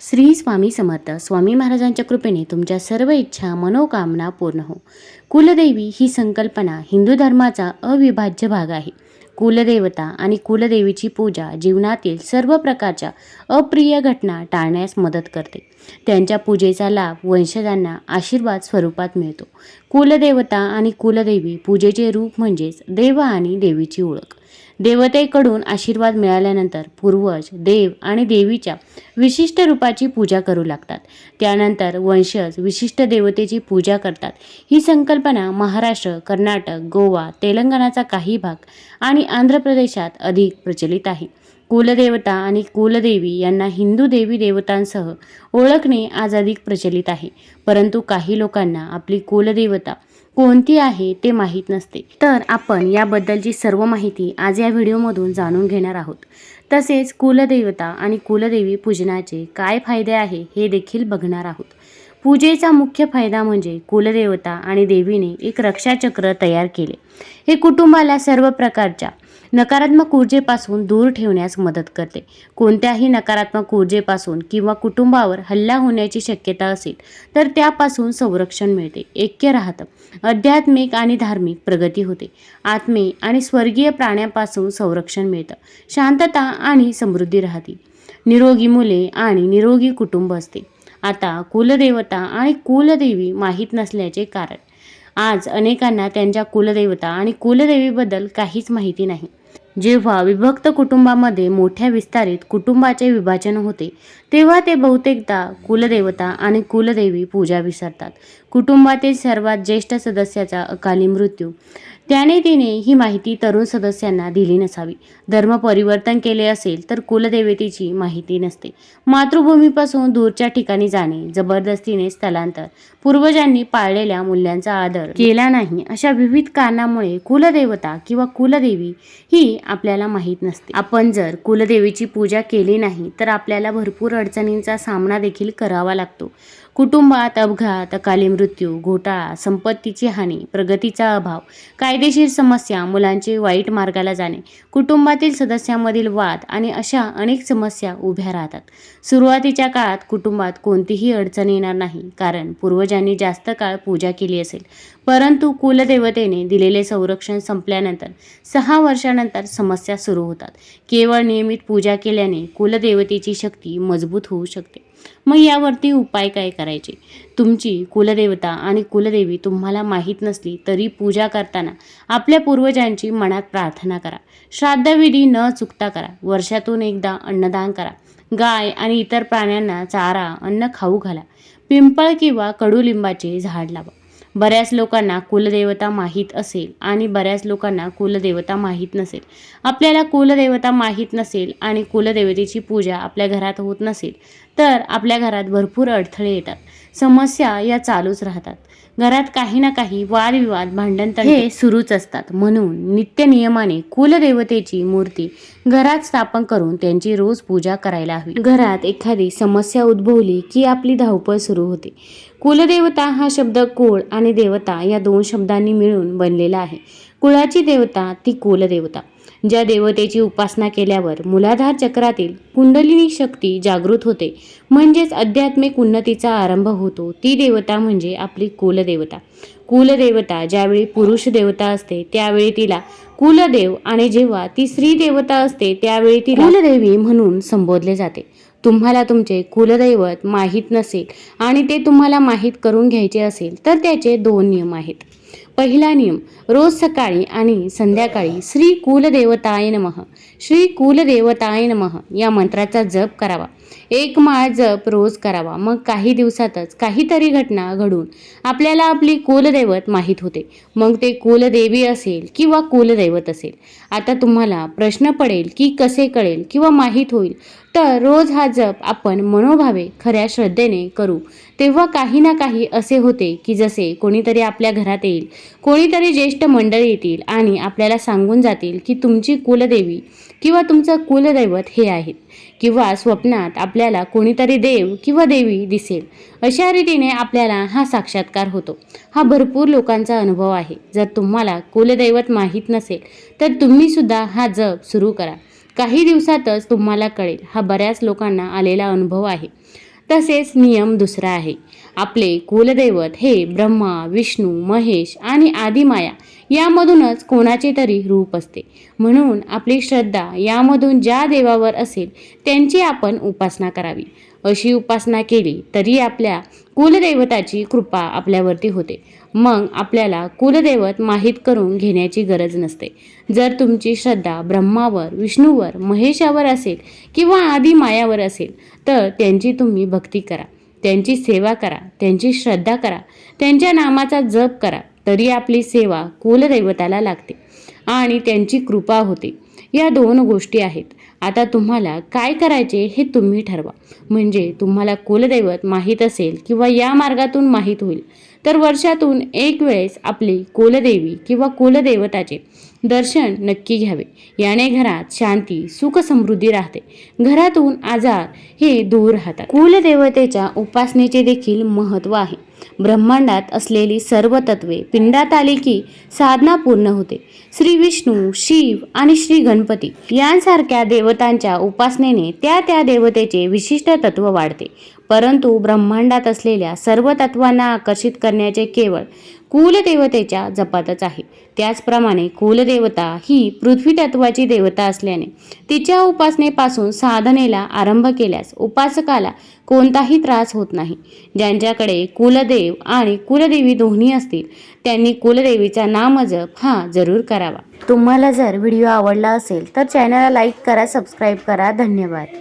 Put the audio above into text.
श्री स्वामी समर्थ. स्वामी महाराजांच्या कृपेने तुमच्या सर्व इच्छा मनोकामना पूर्ण हो. कुलदेवी ही संकल्पना हिंदू धर्माचा अविभाज्य भाग आहे. कुलदेवता आणि कुलदेवीची पूजा जीवनातील सर्व प्रकारच्या अप्रिय घटना टाळण्यास मदत करते. त्यांच्या पूजेचा लाभ वंशजांना आशीर्वाद स्वरूपात मिळतो. कुलदेवता आणि कुलदेवी पूजेचे रूप म्हणजेच देव आणि देवीची ओळख. देवतेकडून आशीर्वाद मिळाल्यानंतर पूर्वज देव आणि देवीच्या विशिष्ट रूपाची पूजा करू लागतात. त्यानंतर वंशज विशिष्ट देवतेची पूजा करतात. ही संकल्पना महाराष्ट्र कर्नाटक गोवा तेलंगणाचा काही भाग आणि आंध्र प्रदेशात अधिक प्रचलित आहे. कुलदेवता आणि कुलदेवी यांना हिंदू देवी देवतांसह ओळखणे आज अधिक प्रचलित आहे. परंतु काही लोकांना आपली कुलदेवता कोणती आहे ते माहीत नसते. तर आपण याबद्दलची सर्व माहिती आज या व्हिडिओमधून जाणून घेणार आहोत. तसेच कुलदेवता आणि कुलदेवी पूजनाचे काय फायदे आहे हे देखील बघणार आहोत. पूजेचा मुख्य फायदा म्हणजे कुलदेवता आणि देवीने एक रक्षाचक्र तयार केले. हे कुटुंबाला सर्व प्रकारच्या नकारात्मक ऊर्जेपासून दूर ठेवण्यास मदत करते. कोणत्याही नकारात्मक ऊर्जेपासून किंवा कुटुंबावर हल्ला होण्याची शक्यता असेल तर त्यापासून संरक्षण मिळते. ऐक्य राहतं. आध्यात्मिक आणि धार्मिक प्रगती होते. आत्मे आणि स्वर्गीय प्राण्यापासून संरक्षण मिळतं. शांतता आणि समृद्धी राहते. निरोगी मुले आणि निरोगी कुटुंब असते. आता कुलदेवता आणि कुलदेवी माहीत नसल्याचे कारण. आज अनेकांना त्यांच्या कुलदेवता आणि कुलदेवीबद्दल काहीच माहिती नाही. जेव्हा विभक्त कुटुंबामध्ये मोठ्या विस्तारित कुटुंबाचे विभाजन होते तेव्हा ते बहुतेकदा कुलदेवता आणि कुलदेवी पूजा विसरतात. कुटुंबातील सर्वात ज्येष्ठ सदस्याचा अकाली मृत्यू. त्याने तिने ही माहिती तरुण सदस्यांना दिली नसावी. धर्म परिवर्तन केले असेल तर कुलदेवतेची माहिती नसते. मातृभूमीपासून दूरच्या ठिकाणी जाणे जबरदस्तीने स्थलांतर पूर्वजांनी पाळलेल्या मूल्यांचा आदर केला नाही अशा विविध कारणामुळे कुलदेवता किंवा कुलदेवी ही आपल्याला माहीत नसते. आपण जर कुलदेवीची पूजा केली नाही तर आपल्याला भरपूर अडचणींचा सामना देखील करावा लागतो. कुटुंबात अपघात अकाली मृत्यू घोटाळा संपत्तीची हानी प्रगतीचा अभाव कायदेशीर समस्या मुलांचे वाईट मार्गाला जाणे कुटुंबातील सदस्यांमधील वाद आणि अशा अनेक समस्या उभ्या राहतात. सुरुवातीच्या काळात कुटुंबात कोणतीही अडचण येणार नाही कारण पूर्वजांनी जास्त काळ पूजा केली असेल. परंतु कुलदेवतेने दिलेले संरक्षण संपल्यानंतर सहा वर्षानंतर समस्या सुरू होतात. केवळ नियमित पूजा केल्याने कुलदेवतेची शक्ती मजबूत होऊ शकते. मग यावरती उपाय काय करायचे? तुमची कुलदेवता आणि कुलदेवी तुम्हाला माहीत नसली तरी पूजा करताना आपल्या पूर्वजांची मनात प्रार्थना करा. श्राद्धविधी न चुकता करा. वर्षातून एकदा अन्नदान करा. गाय आणि इतर प्राण्यांना चारा अन्न खाऊ घाला. पिंपळ किंवा कडुलिंबाचे झाड लावा. बऱ्याच लोकांना कुलदेवता माहीत असेल आणि बऱ्याच लोकांना कुलदेवता माहीत नसेल. आपल्याला कुलदेवता माहीत नसेल आणि कुलदेवतेची पूजा आपल्या घरात होत नसेल तर आपल्या घरात भरपूर अडथळे येतात. समस्या या चालूच राहतात. घरात काही ना काही वादविवाद भांडण हे सुरूच असतात. म्हणून नित्य नियमाने कुलदेवतेची मूर्ती घरात स्थापन करून त्यांची रोज पूजा करायला हवी. घरात एखादी समस्या उद्भवली की आपली धावपळ सुरू होते. कुलदेवता हा शब्द कुळ आणि देवता या दोन शब्दांनी मिळून बनलेला आहे. कुळाची देवता ती कुलदेवता. ज्या देवतेची उपासना केल्यावर मुलाधार चक्रातील कुंडलिनी शक्ती जागृत होते. म्हणजेच आध्यात्मिक उन्नतीचा आरंभ होतो. ती देवता म्हणजे आपली कुलदेवता. कुलदेवता ज्यावेळी पुरुष देवता असते त्यावेळी तिला कुलदेव आणि जेव्हा ती स्त्री देवता असते त्यावेळी ती कुलदेवी म्हणून संबोधले जाते. तुम्हाला तुमचे कुलदैवत माहीत नसेल आणि ते तुम्हाला माहीत करून घ्यायचे असेल तर त्याचे दोन नियम आहेत. पहिला नियम रोज सकाळी आणि संध्याकाळी श्री कुलदेवताय नमः. श्री कुलदेवताय नमः या मंत्राचा जप करावा. एक माळ जप रोज करावा. मग काही दिवसातच काहीतरी घटना घडून आपल्याला आपली कुलदैवत माहीत होते. मग ते कुलदेवी असेल किंवा कुलदैवत असेल. आता तुम्हाला प्रश्न पडेल की कसे कळेल किंवा माहीत होईल. तर रोज हा जप आपण मनोभावे खऱ्या श्रद्धेने करू. तेव्हा काही ना काही असे होते की जसे कोणीतरी आपल्या घरात येईल कोणीतरी ज्येष्ठ मंडळी येतील आणि आपल्याला सांगून जातील की तुमची कुलदेवी किंवा तुमचं कुलदैवत हे आहेत. किंवा स्वप्नात आपल्याला कोणीतरी देव किंवा देवी दिसेल अशा रीतीने आपल्याला हा साक्षात्कार होतो. हा भरपूर लोकांचा अनुभव आहे. जर तुम्हाला कुलदैवत माहीत नसेल तर तुम्ही सुद्धा हा जप सुरू करा. काही दिवसातच तुम्हाला कळेल हा बऱ्याच लोकांना आलेला अनुभव आहे. तसेच नियम दुसरा आहे. आपले कुलदैवत हे ब्रह्मा विष्णू महेश आणि आदिमाया यामधूनच कोणाचे तरी रूप असते. म्हणून आपली श्रद्धा यामधून ज्या देवावर असेल त्यांची आपण उपासना करावी. अशी उपासना केली तरी आपल्या कुलदैवताची कृपा आपल्यावरती होते. मग आपल्याला कुलदैवत माहीत करून घेण्याची गरज नसते. जर तुमची श्रद्धा ब्रह्मावर विष्णूवर महेशावर असेल किंवा आदी मायावर असेल तर त्यांची तुम्ही भक्ती करा त्यांची सेवा करा त्यांची श्रद्धा करा त्यांच्या नामाचा जप करा तरी आपली सेवा कुलदैवताला लागते आणि त्यांची कृपा होते. या दोन गोष्टी आहेत. आता तुम्हाला काय करायचे हे तुम्ही ठरवा. म्हणजे तुम्हाला कुलदैवत माहीत असेल किंवा या मार्गातून माहीत होईल. तर वर्षातून एक वेळेस आपली कुलदेवी किंवा कुलदैवताचे दर्शन नक्की घ्यावे. याने घरात शांती सुख समृद्धी राहते. घरातून आजार हे दूर राहतात. कुलदेवतेच्या उपासनेचे देखील महत्त्व आहे. ब्रह्मांडात असलेली सर्व तत्वे पिंडात आली की साधना पूर्ण होते. श्री विष्णू शिव आणि श्री गणपती यांसारख्या देवतांच्या उपासनेने त्या त्या देवतेचे विशिष्ट तत्व वाढते. परंतु ब्रह्मांडात असलेल्या सर्व तत्वांना आकर्षित करण्याचे केवळ कुलदेवतेच्या जपातच आहे. त्याचप्रमाणे कुलदेवता ही पृथ्वी तत्वाची देवता असल्याने तिच्या उपासनेपासून साधनेला आरंभ केल्यास उपासकाला कोणताही त्रास होत नाही. ज्यांच्याकडे कुलदेव आणि कुलदेवी दोन्ही असतील त्यांनी कुलदेवीचा नामजप हा जरूर करावा. तुम्हाला जर व्हिडिओ आवडला असेल तर चॅनलला लाईक करा सबस्क्राईब करा. धन्यवाद.